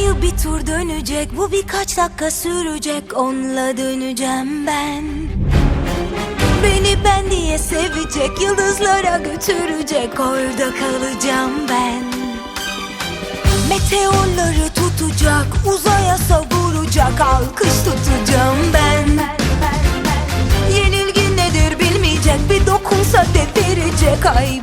Dünyayı bir tur dönecek Bu birkaç dakika sürecek Onunla döneceğim ben. Beni ben diye sevecek Yıldızlara götürecek Orada kalacağım ben. Meteorları tutacak Uzaya savuracak Alkış tutacağım ben. Yenilgi nedir bilmeyecek Bir dokunsa devirecek Ay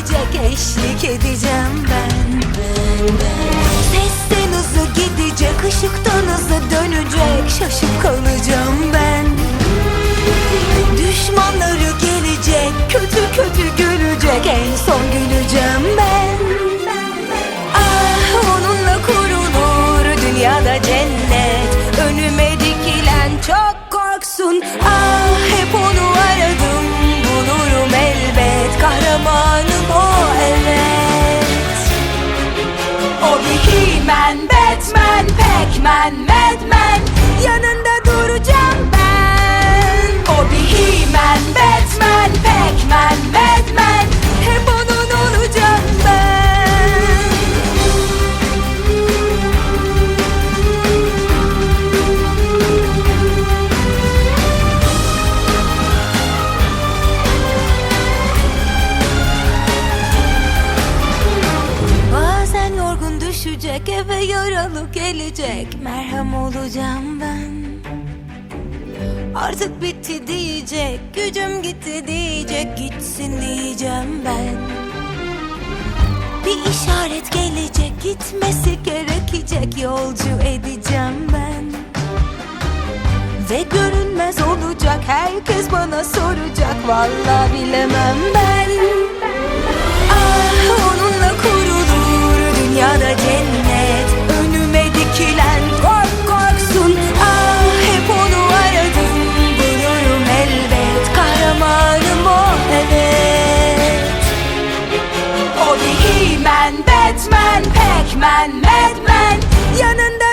gelecek eşlik edeceğim ben. Sesten hızlı gidecek ışıktan hızlı dönecek. Şaşıp kalacağım ben He-Man, Batman, Pac-Man, Madman Yanında düşecek eve yaralı gelecek. Merhem olacağım ben. Artık bitti diyecek gücüm gitti diyecek Gitsin diyeceğim ben. Bir işaret gelecek gitmesi gerekecek Yolcu edeceğim ben. Ve görünmez olacak herkes bana soracak Vallahi bilemem ben Batman, Pac-Man, Madman Yanında